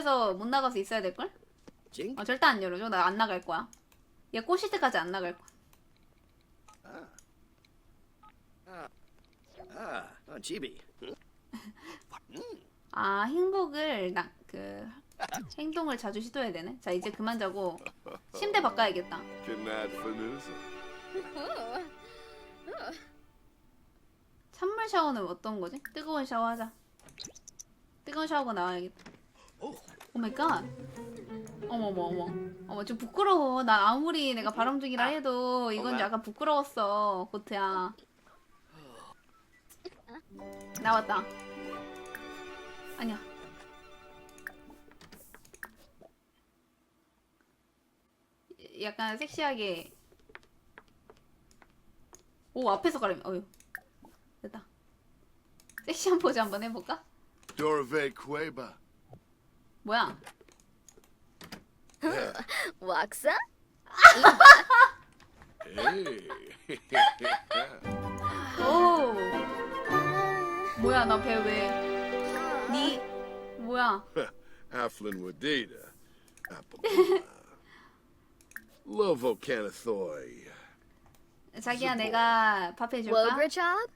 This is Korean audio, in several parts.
집에서 못 나가서 있어야 될 걸? 징? 어, 절대 안 열어줘. 나 안 나갈 거야. 얘 꼬실 때까지 안 나갈 거야. 아, 어, 집이. 아 행복을 나 그 행동을 자주 시도해야 되네. 자 이제 그만 자고 침대 바꿔야겠다. 찬물 샤워는 어떤 거지? 뜨거운 샤워하자. 뜨거운 샤워하고 나와야겠다. 오. 오 마이 갓. 어머 어머 어머. 어머 좀 부끄러워. 나 아무리 내가 바람둥이라 해도 이건. 약간 부끄러웠어. 고트야. 나왔다. 아니야. 약간 섹시하게. 오 앞에서 가려면 어휴 됐다. 섹시한 포즈 한번 해볼까? Dorve Cueva. 뭐야? 왁사? Hey. 오 뭐야 나 배 왜? 니 뭐야? Aflin Wadida. Apple. Lovo Canathoi. 자기야 내가 밥 해줄까? Wograchop?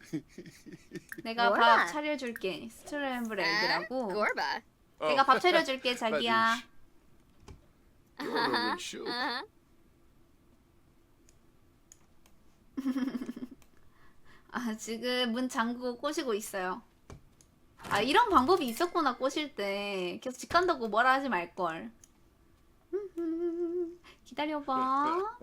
내가 뭐야? 밥 차려줄게. 스트램블 에그라고. Gorba. 내가 밥 차려줄게 자기야. Shoot. Uh-huh. 아 지금 문 잠그고 꼬시고 있어요. 아 이런 방법이 있었구나 꼬실 때 계속 집 간다고 뭐라 하지 말 걸. 기다려봐.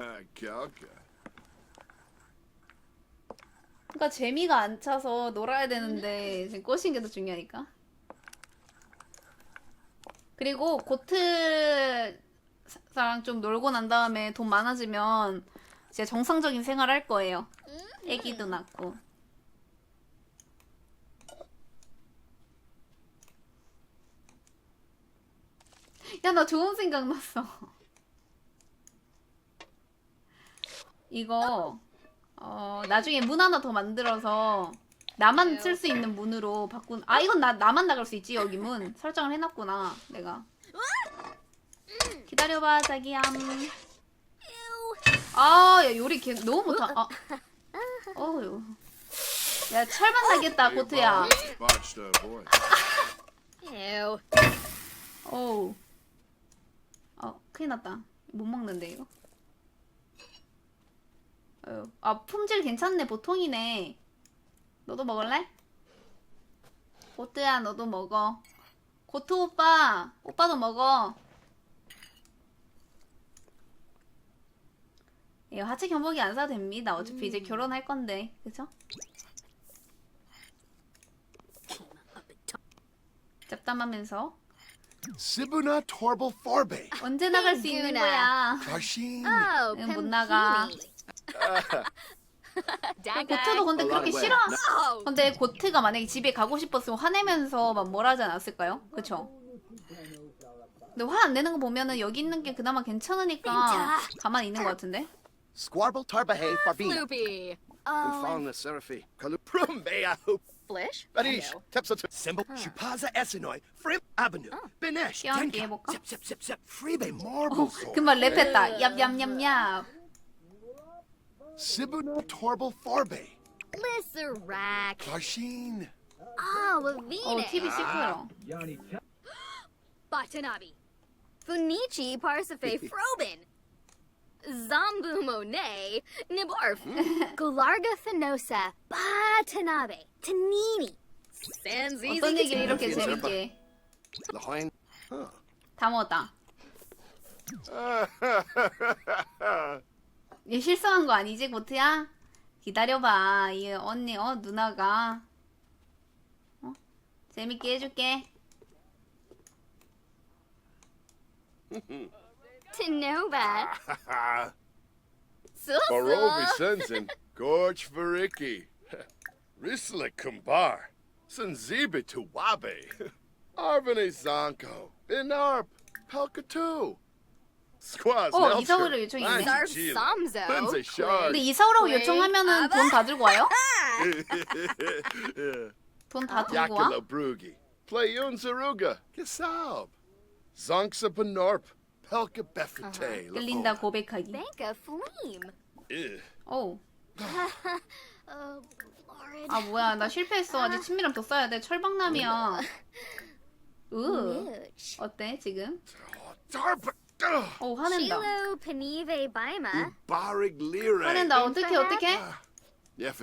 그러니까 재미가 안 차서 놀아야 되는데 지금 꼬신 게 더 중요하니까. 그리고 고트랑 좀 놀고 난 다음에 돈 많아지면 이제 정상적인 생활 할 거예요. 애기도 낳고. 야, 나 좋은 생각 났어. 이거 어, 나중에 문 하나 더 만들어서 나만 쓸 수 있는 문으로 바꾼. 아, 이건 나 나만 나갈 수 있지 여기 문 설정을 해놨구나 내가. 기다려봐 자기야. 아, 야 요리 개 너무 못하. 아, 어유. 야 철만 나겠다 고트야. Botched. 어우. 어, 큰일 났다. 못 먹는데, 이거. 어휴. 아, 품질 괜찮네. 보통이네. 너도 먹을래? 고트야, 너도 먹어. 고트 오빠, 오빠도 먹어. 예, 하체 견복이 안 사도 됩니다. 어차피 이제 결혼할 건데, 그쵸? 잡담하면서 Sibuna Torble Farbe. 언제 나갈 수 있는. 거야? 응, 못 나가. 고트도 근데 그렇게 싫어. 근데 고트가 만약에 집에 가고 싶었으면 화내면서 막 뭐라 하지 않았을까요? 그쵸? 근데 화 안 내는 거 보면은 여기 있는 게 그나마 괜찮으니까 가만히 있는 것 같은데? Squarble Tarbahe Farbina. Floopy. Ufalna Oh, Seraphi. Kaluprum Bea Hoop. Flish? Barish. Tepsot. Symbol. Shupaza Essenoi. Frim Avenue. Benesh. 끼얹기 Tenka. 해볼까? Freebe Marble. 금방 랩했다. 얍얍얍얍. Sibuna Torble Farbe. Lisserac. Kashin. Ah, 어, Lavina. TV 시끄러. Batanabi. Funichi Parsafe Frobin. Zambu Monet. Nibarf. Galarga Finosa. Batanabe. Tanini. Sanzizi. 어떤 얘기를 이렇게 재밌게 Lahoin. Huh. 다 먹었다. 얘 실수한 거 아니지, 고트야? 기다려봐. 이 언니, 어, 누나가. 어? 재밌게 해줄게. Tinoba. Barobi Sulsa. Sensen. Gorge Variki. Risla Kumbar. Sanzibi Tuwabe. Arvane Zanko. Benarp. Helkatu. Squaz 어, 요청했네. Zarf Samzo. Lindsay Shard. 근데 이사 오라고 왜? 요청하면은 돈 다 들고 와요? 돈 다 들고 와? Brugi. Kisab. Zonksa Benorp. Pelka Befete. 끌린다 고백하기. Bank Fleam. Ugh. 오. Oh. 아 뭐야 나 실패했어. 아직 친밀함 더 써야 돼. 철방남이야. 으. 어때 지금? Oh, Darpa. 오 화낸다. Shiloh Panive Baima. Barig Lire. 화낸다. 어떻게 어떻게?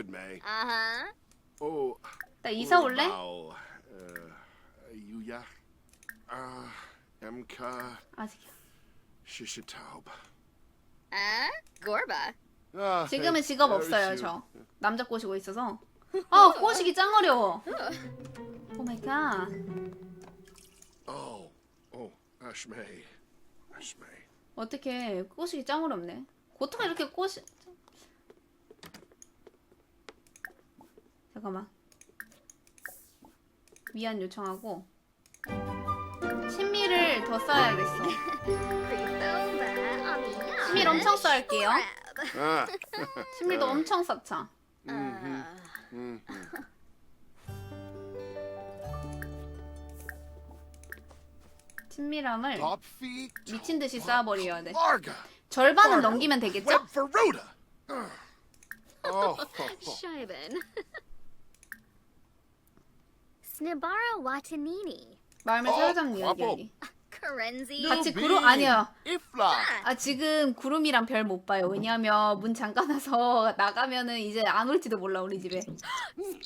May. Uh-huh. Oh. 나 이사 올래? Wow. Uh, Yuya. Uh, Emka. 아직이야. Shishitaub. Uh, Gorba. Ah, 지금은 직업 there 없어요 you. 저. 남자 꼬시고 있어서. 아 꼬시기 짱 어려워. 오 마이 갓. Oh. Oh. Ashmay. 어떻게 꼬시기 짱 어렵네. 고트가 이렇게 꼬시. 잠깐만. 위안 요청하고 친미를 더 써야겠어. 친밀 엄청 쌓을게요. Ah. 친밀도 엄청 mm-hmm. 친밀함을. 미친 듯이 쌓아버려야 돼. 절반은 넘기면 되겠죠? Oh. Scheiben. Snibara Watanini. 마음의 어, 바보. 이야기하기. Karenzi. 같이 구름 아니야. Ifla. 아 지금 구름이랑 별 못 봐요. 왜냐하면 문 잠가놔서 나가면은 이제 안 올지도 몰라 우리 집에.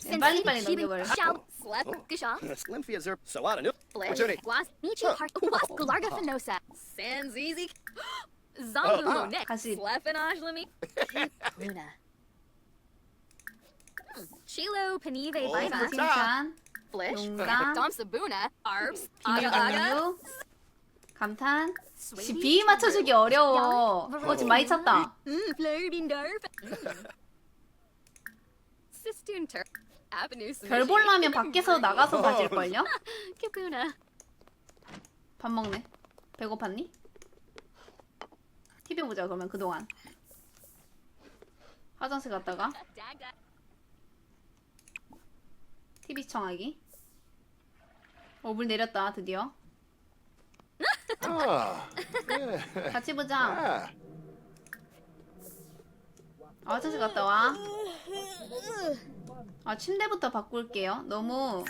네, 빨리 빨리 넘겨버려. Shout. Slap. Slimfia Zerp. Guas. Michi. Heart. Galarga Fenosa. Sanzizi. Ah. Luna. Chilo Panive Oh, Baima. 칭찬, Flish. 용감. Dom Sabuna. Arbs. Aga Aga. 비교, 감탄. 씨. 비 맞춰주기 어려워. 어 지금 많이 찼다. Flirting Turk. Avenue 별 보려면 밖에서 나가서? Kapuna. 밥 먹네. 배고팠니? TV 보자 그러면 그동안. 화장실 갔다가 Daga. TV 시청하기. 어, 물 내렸다 드디어. Ah. Yeah. 같이 보자. Ah. 아, 화장실 갔다 와. 아 침대부터 바꿀게요. 너무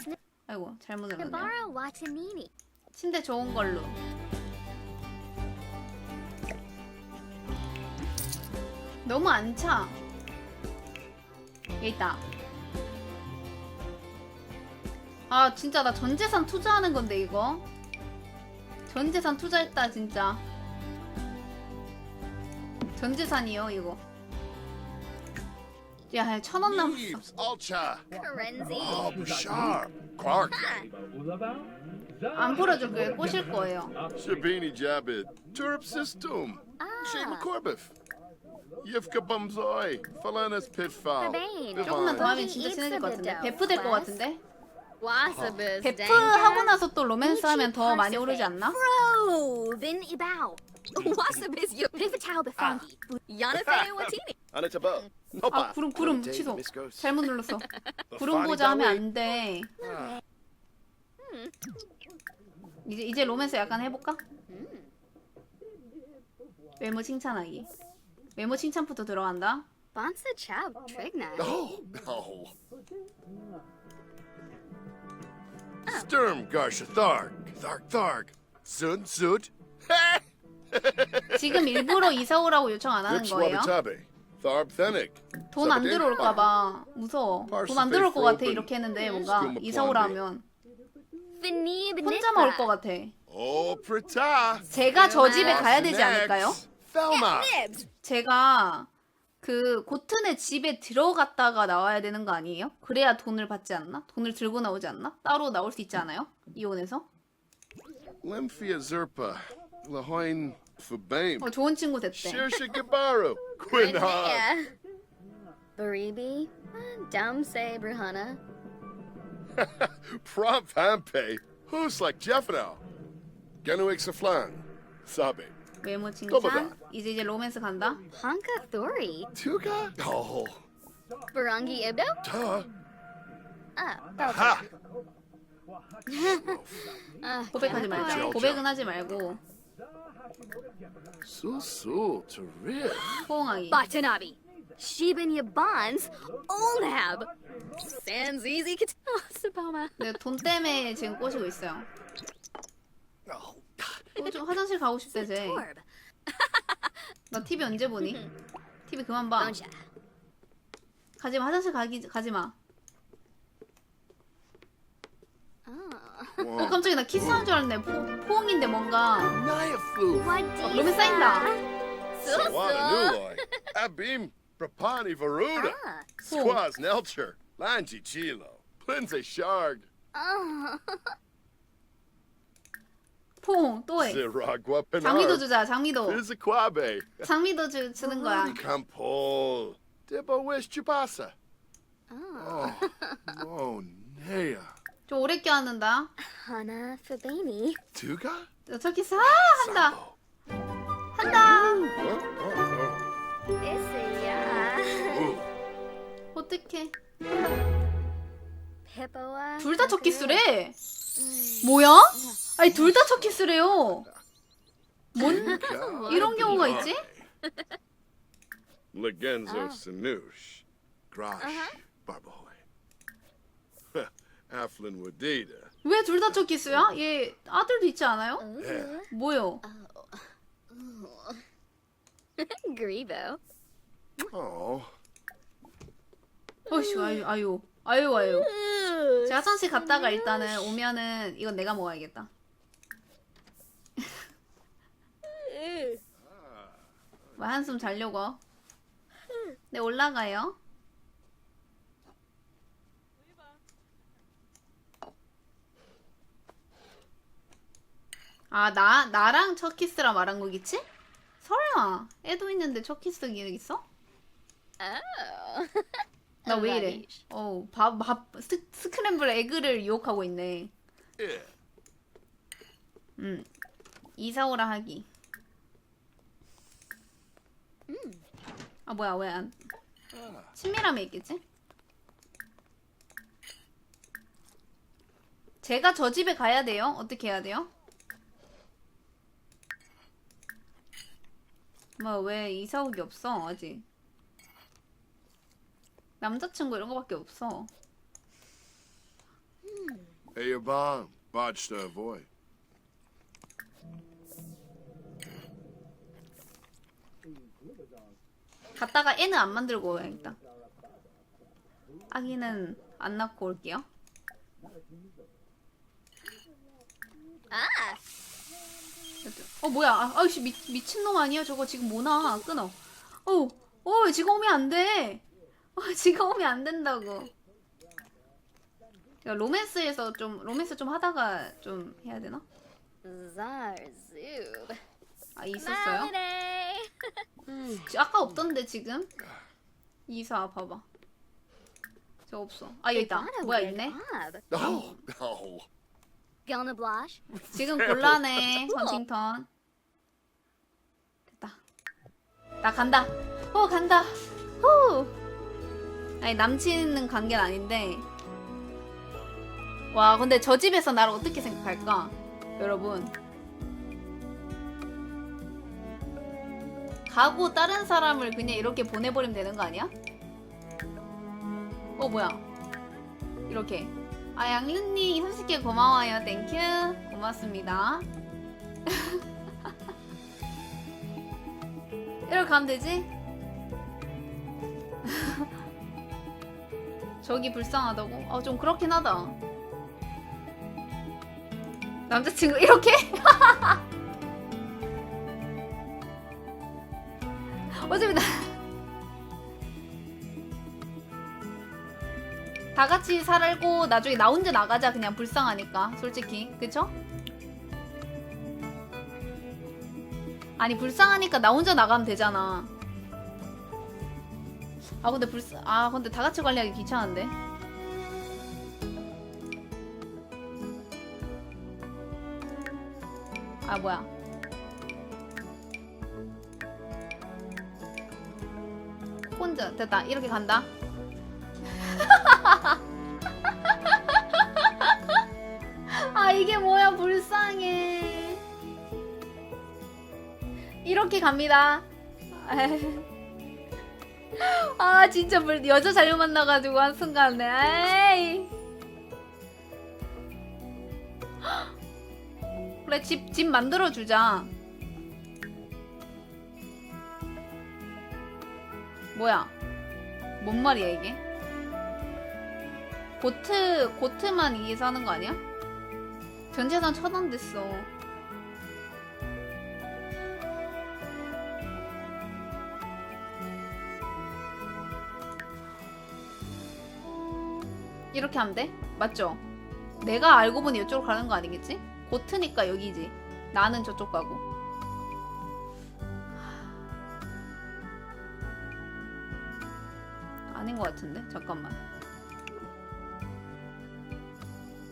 아이고 잘못 눌렀네. Watanini. 침대 좋은 걸로. 너무 안 차. 여기 있다. 아 진짜 나 전 재산 투자하는 건데 이거. 전 재산 투자했다 진짜. 전 재산이요 이거. 야, 천원 남았어. Alcha. Karenzi. Oh, Bashar. Quark. 안 풀어줄 거예요. 꼬실 거예요. Shabini Jabit. Turp System. Shane McCorbiff. Yivka Bumzoy. Falanas Pitfall. Babane. 조금만 더 하면 진짜 친해질 것 같은데. 베프 될 것 같은데. 베프 하고 나서 또 로맨스 하면 더 많이 오르지 않나? Anatabo. 아 구름 구름 취소. 잘못 눌렀어. 구름 보자 하면 안 돼. 이제 이제 로맨스 약간 해볼까? 외모 칭찬하기. 외모 칭찬부터 들어간다. Chab. Trigna. Oh, no. Sturm Garsha Tharg. Tharg Tharg. Zun Zut. 지금 일부러 이사 오라고 요청 안 하는 거예요? Wabitabe. Tharb Thenic. 돈 안 들어올까 봐 무서워. 돈 안 들어올 것 같아 이렇게 했는데 뭔가 이사 오라 하면 Finib 혼자만 올 것 같아. Oh, Prita. 제가 저 집에 가야 되지 않을까요? Thelma. 제가 그 고튼의 집에 들어갔다가 나와야 되는 거 아니에요? 그래야 돈을 받지 않나? 돈을 들고 나오지 않나? 따로 나올 수 있지 않아요? 이혼해서? Lymphia Zerpa. Lahoin Fabame. 어 좋은 친구 됐대. Shirsha Gabaru. Quinha. Yeah. Baribi. Dum say Bruhana. Prompt Hampe. Who's like Jeffno? Genuik Saflan. Sabe. 외모 칭찬. 이제 이제 로맨스 간다. Honka Thori. Tuga? Oh. Barangi Ibdo. Duh. Ah, Belgium. Ha. Uh, 고백하지 말자. 그렇죠. 고백은 하지 말고 Susu, terrific. 호응하기. Bonds. Olnab. Sans easy. Kat- Oh, Saboma. 내가 돈 때문에 지금 꼬시고 있어요. Oh, 어, 좀 화장실 가고 싶대 쟤. 나 TV 언제 보니? TV 그만 봐. Donja. 가지마 화장실 가기 가지마. Oh. 어 깜짝이야 나 키스하는 줄 알았네. 포, 포옹인데 뭔가. What 어, 룸에 쌓인다. Abim. Prapani Varuda. Ah. Squaz Nelcher. Lanji Chilo. Plinze Sharg. Oh. 포옹 또 해. Ziragua 장미도. 주자 장미도. 장미도 주, 주는 거야. Campol. Debo Wish Chupasa. Oh. Oh, oh, Nea. 좀 오래 껴안는다. Hana Fabani. Tuga? 저 키스 아 한다. 한다. Oh, oh, oh. Ooh. 어떡해. Hippoa. 둘다 첫 키스래. Mm. 뭐야? 아니 둘 다 첫 키스래요. 뭔 이런 경우가 있지? Legenzo Sanoosh. Grash. Barboy. Aflin Wadida. 왜 둘 다 첫 키스야? 얘 아들도 있지 않아요? 뭐요? Grebo. Oh. 어이씨 아유 아유 아유 아유. 제가 화장실 갔다가 일단은 오면은 이건 내가 먹어야겠다. 뭐 한숨 자려고. 네 올라가요. 아 나 나랑 첫 키스라 말한 거겠지? 설마 애도 있는데 첫 키스 기억 있어? 나 왜 이래? 어우 밥밥 스크램블 에그를 유혹하고 있네. Yeah. 음 이사오라 하기. 아 뭐야 왜 안? 친밀함에 있겠지? 제가 저 집에 가야 돼요? 어떻게 해야 돼요? 뭐왜 이사 오기 없어 아직? 남자친구 이런 거밖에 없어. Hey, your bomb. Botched to avoid. 갔다가 애는 안 만들고 오야겠다. 아기는 안 낳고 올게요. Ah. 어 뭐야? 아, 아이씨 미, 미친놈 아니야? 저거 지금 뭐나? 끊어. 어, 어 지금 오면 안 돼. 어, 지금 오면 안 된다고. 야 로맨스에서 좀 로맨스 좀 하다가 좀 해야 되나? 아 있었어요? 지- 아까 없던데 지금? 이사 봐봐. 저 없어. 아 여기 있다. 뭐야 있네? Oh, no. Gonna blush. 지금 곤란해 헌팅턴 됐다 나 간다 어 간다 후 아니 남친은 관계는 아닌데. 와 근데 저 집에서 나를 어떻게 생각할까? 여러분. 가고 다른 사람을 그냥 이렇게 보내버리면 되는 거 아니야? 어 뭐야? 이렇게. 아 양윤님 30개 고마워요. 땡큐 고맙습니다. 이렇게 가면 되지? 저기 불쌍하다고? 아 좀 그렇긴 하다 남자친구 이렇게? 어차피 나... 다 같이 살고 나중에 나 혼자 나가자 그냥 불쌍하니까 솔직히 그쵸? 아니 불쌍하니까 나 혼자 나가면 되잖아 아 근데 불쌍 아 근데 다 같이 관리하기 귀찮은데 아 뭐야 혼자 됐다 이렇게 간다 이게 뭐야 불쌍해. 이렇게 갑니다. 아 진짜 불 여자 잘못 만나가지고 한 순간에 에이. 그래 집 집 만들어 주자. 뭐야? 뭔 말이야 이게? 고트 고트만 이게 사는 거 아니야? 전재산 천 원 됐어. 이렇게 하면 돼? 맞죠? 내가 알고 보니 이쪽으로 가는 거 아니겠지? 고트니까 여기지. 나는 저쪽 가고. 아닌 것 같은데? 잠깐만.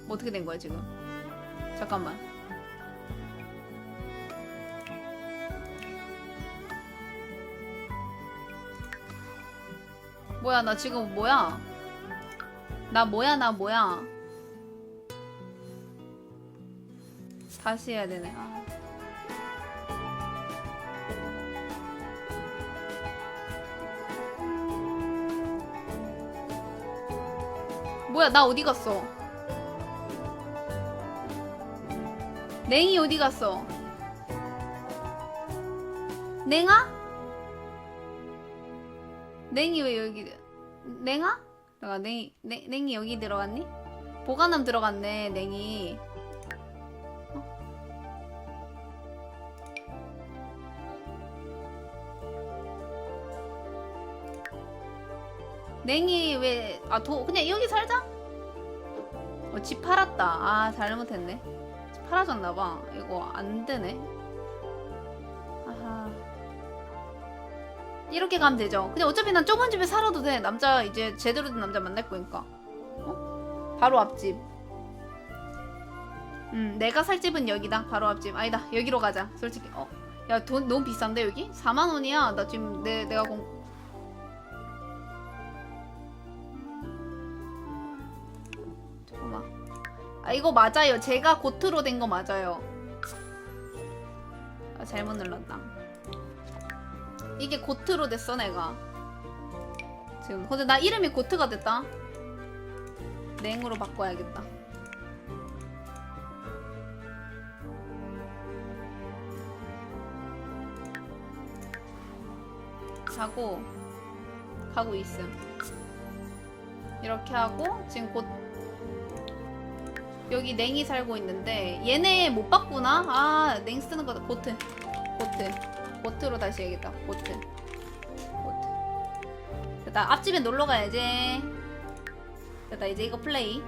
뭐 어떻게 된 거야 지금? 잠깐만. 뭐야 나 지금 뭐야? 나 뭐야 나 뭐야? 다시 해야 되네. 아. 뭐야 나 어디 갔어? 냉이 어디 갔어? 냉아? 냉이 왜 여기 냉아? 내가 냉이 냉, 냉이 여기 들어갔니? 보관함 들어갔네 냉이 어? 냉이 왜 아 도 그냥 여기 살자? 어, 집 팔았다 아 잘못했네 집 팔아졌나봐 이거 안 되네 이렇게 가면 되죠. 근데 어차피 난 좁은 집에 살아도 돼. 남자 이제 제대로 된 남자 만날 거니까. 어? 바로 앞집. 음, 내가 살 집은 여기다. 바로 앞집. 아니다. 여기로 가자. 솔직히. 어. 야, 돈 너무 비싼데 여기? 4만 원이야. 나 지금 내 내가 공. 아, 이거 맞아요. 제가 고트로 된 거 맞아요. 아, 잘못 눌렀다. 이게 고트로 됐어 내가. 지금 근데 나 이름이 고트가 됐다. 냉으로 바꿔야겠다. 자고 가고 있음. 이렇게 하고 지금 곧 여기 냉이 살고 있는데 얘네 못 바꾸나? 아 냉 쓰는 거다. 고트. 고트 보트로 다시 해야겠다. 보트. 보트. 됐다. 앞집에 놀러 가야지. 됐다. 이제 이거 플레이.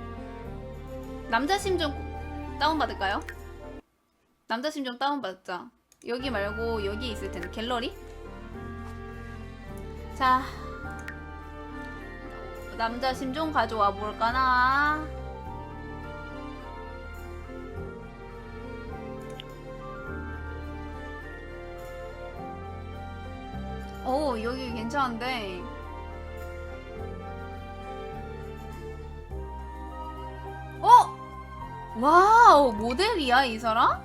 남자 심좀 다운 받을까요? 남자 심좀 다운 받자. 여기 말고 여기 있을 텐데 갤러리. 자. 남자 심좀 가져와 볼까나. 오 여기 괜찮은데 어? 와우 모델이야 이 사람?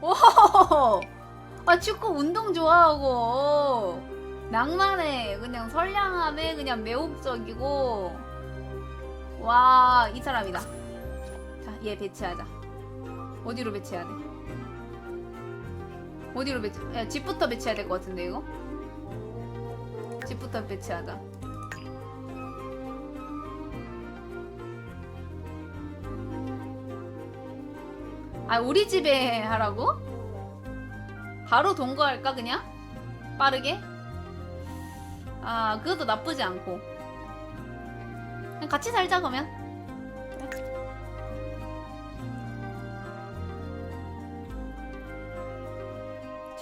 오, 아 축구 운동 좋아하고 낭만해 그냥 선량함에 그냥 매혹적이고 와 이 사람이다 자 얘 배치하자 어디로 배치해야 돼? 어디로 배치? 야, 집부터 배치해야 될 것 같은데 이거? 집부터 배치하자. 아 우리 집에 하라고? 바로 동거할까 그냥? 빠르게? 아 그것도 나쁘지 않고 그냥 같이 살자 그러면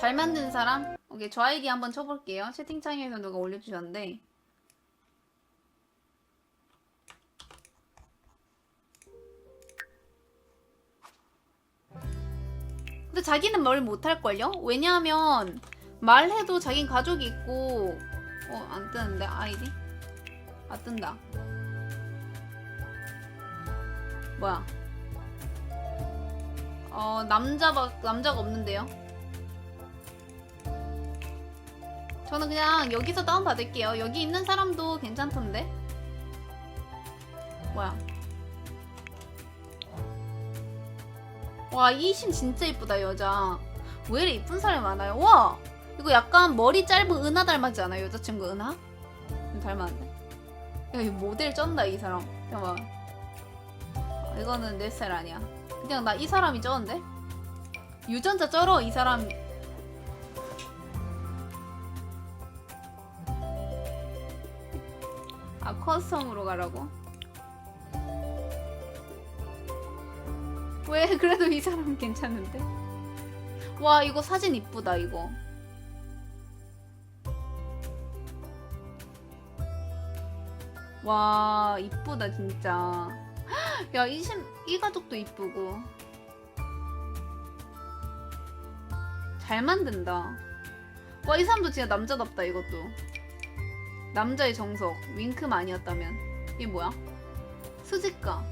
잘 만든 사람? 오케이 저 아이디 한번 쳐볼게요 채팅창에서 누가 올려주셨는데 근데 자기는 말 못할걸요? 왜냐하면 말해도 자긴 가족이 있고 어 안 뜨는데 아이디? 아 뜬다 뭐야 어 남자가 남자가 없는데요. 저는 그냥 여기서 다운 받을게요. 여기 있는 사람도 괜찮던데. 뭐야? 와 이심 진짜 이쁘다 여자. 왜 이래 이쁜 사람이 많아요? 와 이거 약간 머리 짧은 은하 닮았지 않아요 여자친구 은하? 좀 닮았는데. 야, 이 모델 쩐다 이 사람. 잠깐만. 아, 이거는 내 스타일 아니야. 그냥 나 이 사람이 쩌는데? 유전자 쩔어 이 사람. 아 커스텀으로 가라고? 왜 그래도 이 사람 괜찮은데? 와 이거 사진 이쁘다 이거. 와 이쁘다 진짜. 야, 이, 심, 이 가족도 이쁘고. 잘 만든다. 와, 이 사람도 진짜 남자답다, 이것도. 남자의 정석. 윙크만 아니었다면. 이게 뭐야? 수직가.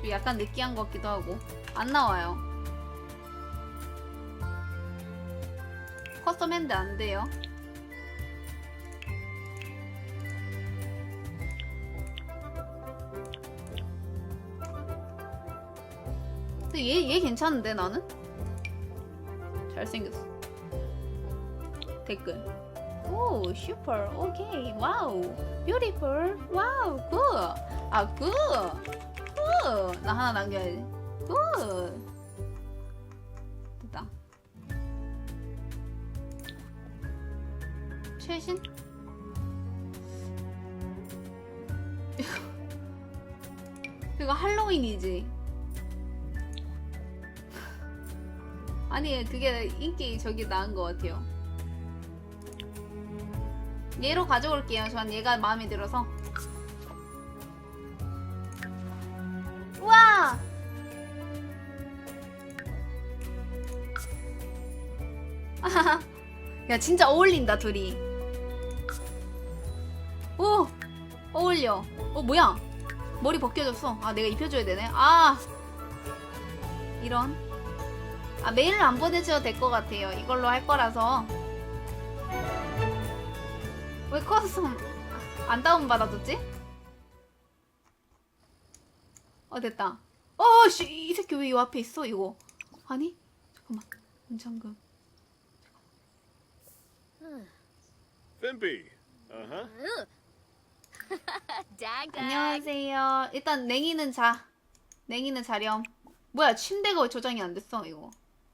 좀 약간 느끼한 것 같기도 하고. 안 나와요. 커스텀 핸드 안 돼요. 얘, 얘 괜찮은데 나는? 잘생겼어 댓글 오 슈퍼. 오케이. 와우. 뷰티풀. 와우 굿 아 굿 굿 나 하나 남겨야지 굿. 됐다. 최신? 이거 할로윈이지. 아니 그게 인기 저기 나은 것 같아요. 얘로 가져올게요. 전 얘가 마음에 들어서. 우와! 야 진짜 어울린다 둘이. 오 어울려. 어 뭐야? 머리 벗겨졌어. 아 내가 입혀줘야 되네. 아 이런. 아 메일을 안 보내줘도 될 것 같아요. 이걸로 할 거라서. 왜 커스텀 안 다운 받아줬지? 어 됐다. 어씨 이 새끼 왜 이 앞에 있어 이거? 아니 잠깐만 문창금. Dag dag. 안녕하세요. 일단 냉이는 자. 냉이는 자렴. 뭐야 침대가 왜 조정이 안 됐어 이거.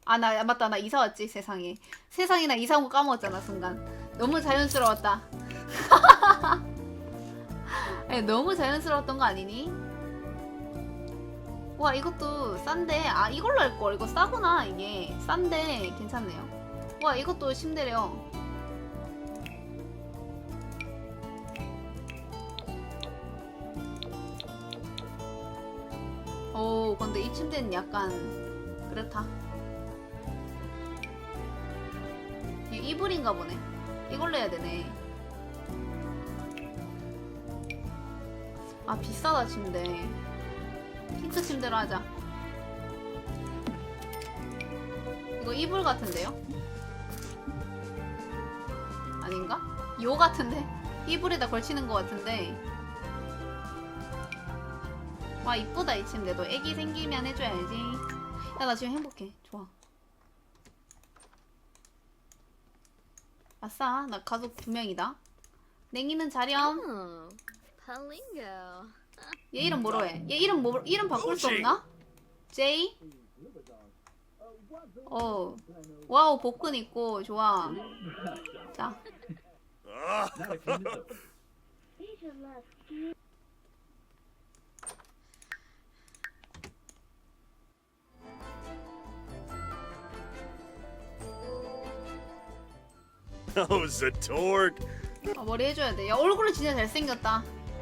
아 나 맞다 나 이사 왔지 세상에. 세상에 나 이사 온 거 까먹었잖아 순간. 너무 자연스러웠다. 에, 너무 자연스러웠던 거 아니니? 와 이것도 싼데 아 이걸로 할 걸. 이거 싸구나 이게 싼데 괜찮네요. 와 이것도 침대래요. 오 근데 이 침대는 약간 그렇다 이 이불인가 보네 이걸로 해야 되네 아 비싸다 침대. 핑크 침대로 하자. 이거 이불 같은데요? 아닌가? 요 같은데? 이불에다 걸치는 것 같은데. 와 이쁘다 이 침대도. 애기 생기면 해줘야지. 야 나 지금 행복해. 좋아. 아싸 나 가족 두 명이다. 냉이는 자렴. Oh, Palingo. 얘 이름 뭐로 해? 얘 이름 뭐 이름 바꿀 수 없나? 제이? 어 와우 복근 있고 좋아 자 Oh. 아, 머리 해줘야 돼. 야 얼굴은 진짜 잘생겼다.